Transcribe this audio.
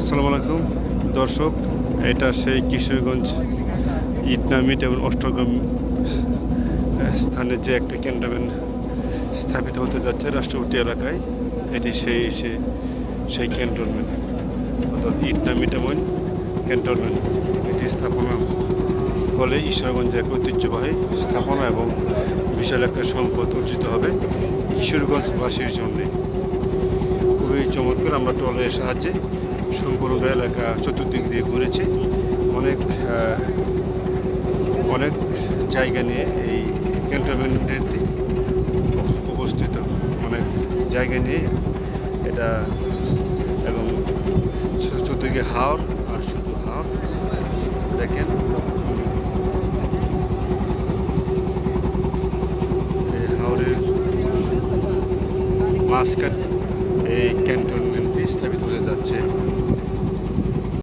আসসালামু আলাইকুম। দর্শক, এটা সেই কিশোরগঞ্জ ইটনামিট এবং অষ্টগ্রাম স্থানে যে একটা ক্যান্টনমেন্ট স্থাপিত হতে যাচ্ছে রাষ্ট্রপতি এলাকায়, এটি সেই সে, সেই ক্যান্টনমেন্ট অর্থাৎ ইটনামিট এবং ক্যান্টনমেন্ট। এটি স্থাপনা ফলে ঈশ্বরগঞ্জের এক ঐতিহ্যবাহী স্থাপনা এবং বিশাল একটা সম্পদ অর্জিত হবে কিশোরগঞ্জবাসীর জন্যে। খুবই চমৎকার, আমরা ট্রলের সাহায্যে সম্পূর্ণ এলাকা চতুর্দিক দিয়ে ঘুরেছি। অনেক অনেক জায়গা নিয়ে এই ক্যান্টনমেন্টটি অবস্থিত। অনেক জায়গা নিয়ে এটা এবং চতুর্দিকে হাওড় আর শুধু হাওড় দেখেন। হাওড়ের মাঝখান এই ক্যান্টনমেন্টটি স্থাপিত হতে যাচ্ছে